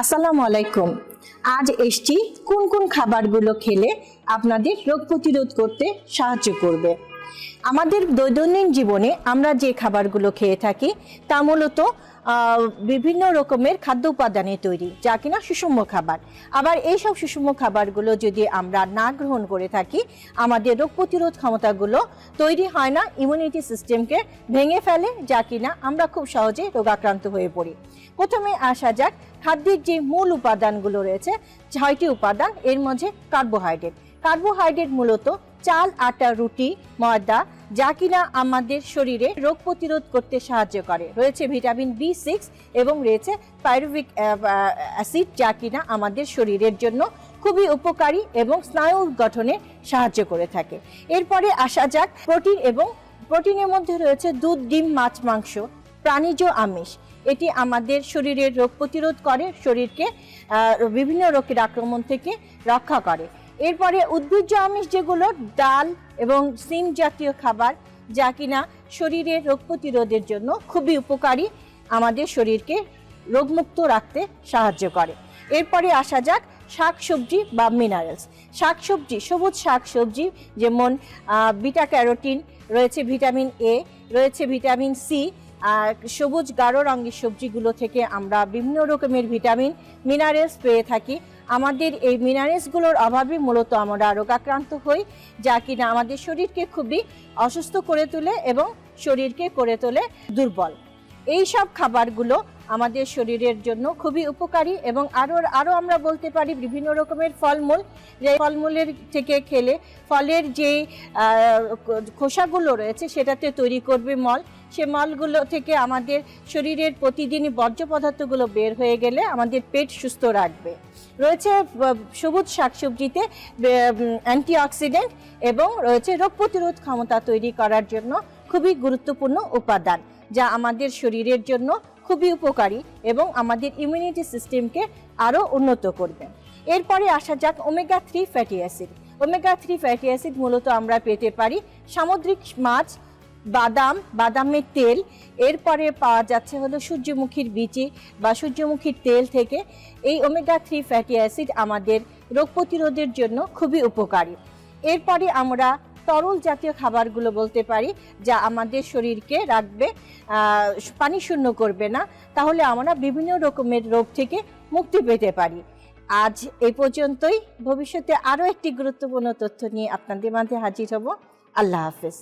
আসসালামু আলাইকুম। আজ এসছি কোন কোন খাবারগুলো খেলে আপনাদের রোগ প্রতিরোধ করতে সাহায্য করবে। আমাদের দৈনন্দিন জীবনে আমরা যে খাবারগুলো খেয়ে থাকি, তা মূলত বিভিন্ন রকমের খাদ্য উপাদানে তৈরি, যা কিনা সুষম খাবার। আবার এইসব সুষম খাবারগুলো যদি আমরা না গ্রহণ করে থাকি, আমাদের রোগ প্রতিরোধ ক্ষমতাগুলো তৈরি হয় না ইমিউনিটি সিস্টেমকে ভেঙে ফেলে, যা কিনা আমরা খুব সহজে রোগাক্রান্ত হয়ে পড়ি। প্রথমে আসা যাক, খাদ্যের যে মূল উপাদানগুলো রয়েছে, ছয়টি উপাদান, এর মধ্যে কার্বোহাইড্রেট কার্বোহাইড্রেট মূলত চাল, আটা, রুটি, ময়দা, যা কিনা আমাদের শরীরে রোগ প্রতিরোধ করতে সাহায্য করে। রয়েছে ভিটামিন বি সিক্স এবং রয়েছে পাইরুভিক অ্যাসিড যা কিনা আমাদের শরীরের জন্য খুবই উপকারী এবং স্নায়ু গঠনে সাহায্য করে থাকে। এরপরে আসা যাক প্রোটিন এবং প্রোটিনের মধ্যে রয়েছে দুধ, ডিম, মাছ, মাংস, প্রাণীজ আমিষ। এটি আমাদের শরীরের রোগ প্রতিরোধ করে, শরীরকে বিভিন্ন রোগের আক্রমণ থেকে রক্ষা করে। এরপরে উদ্ভিজ্জ আমিষ যেগুলো, ডাল এবং সিম জাতীয় খাবার, যা কিনা শরীরের রোগ প্রতিরোধের জন্য খুবই উপকারী, আমাদের শরীরকে রোগমুক্ত রাখতে সাহায্য করে। এরপরে আসা যাক শাক সবজি বা মিনারেলস শাক সবজি সবুজ শাক সবজি যেমন বিটা ক্যারোটিন রয়েছে ভিটামিন এ রয়েছে ভিটামিন সি আর সবুজ গাঢ় রঙের সবজিগুলো থেকে আমরা বিভিন্ন রকমের ভিটামিন মিনারেলস পেয়ে থাকি। আমাদের এই মিনারেলসগুলোর অভাবে মূলত আমরা রোগাক্রান্ত হই, যা কিনা আমাদের শরীরকে খুবই অসুস্থ করে তোলে এবং শরীরকে করে তোলে দুর্বল। এই সব খাবারগুলো আমাদের শরীরের জন্য খুবই উপকারী এবং আরও আরও আমরা বলতে পারি বিভিন্ন রকমের ফলমূল। যে ফলমূলের থেকে খেলে ফলের যে খোসাগুলো রয়েছে সেটাতে তৈরি করবে মল। সে মলগুলো থেকে আমাদের শরীরের প্রতিদিনই বর্জ্য পদার্থগুলো বের হয়ে গেলে আমাদের পেট সুস্থ রাখবে। রয়েছে সবুজ শাকসবজিতে অ্যান্টিঅক্সিডেন্ট এবং রয়েছে রোগ প্রতিরোধ ক্ষমতা তৈরি করার জন্য খুবই গুরুত্বপূর্ণ উপাদান। যা আমাদের শরীরের জন্য খুবই উপকারী এবং আমাদের ইমিউনিটি সিস্টেমকে আরও উন্নত করবে। এরপরে আসা যাক omega three fatty acid omega three fatty acid মূলত আমরা পেতে পারি সামুদ্রিক মাছ, বাদাম, বাদামের তেল। এরপরে পাওয়া যাচ্ছে হলো সূর্যমুখীর বীচি বা সূর্যমুখীর তেল থেকে। এই ওমেগা থ্রি ফ্যাটি অ্যাসিড আমাদের রোগ প্রতিরোধের জন্য খুবই উপকারী। এরপরে আমরা তরল জাতীয় খাবারগুলো বলতে পারি, যা আমাদের শরীরকে রাখবে পানি শূন্য করবে না, তাহলে আমরা বিভিন্ন রকমের রোগ থেকে মুক্তি পেতে পারি। আজ এ পর্যন্তই। ভবিষ্যতে আরও একটি গুরুত্বপূর্ণ তথ্য নিয়ে আপনাদের মাঝে হাজির হব। আল্লাহ হাফেজ।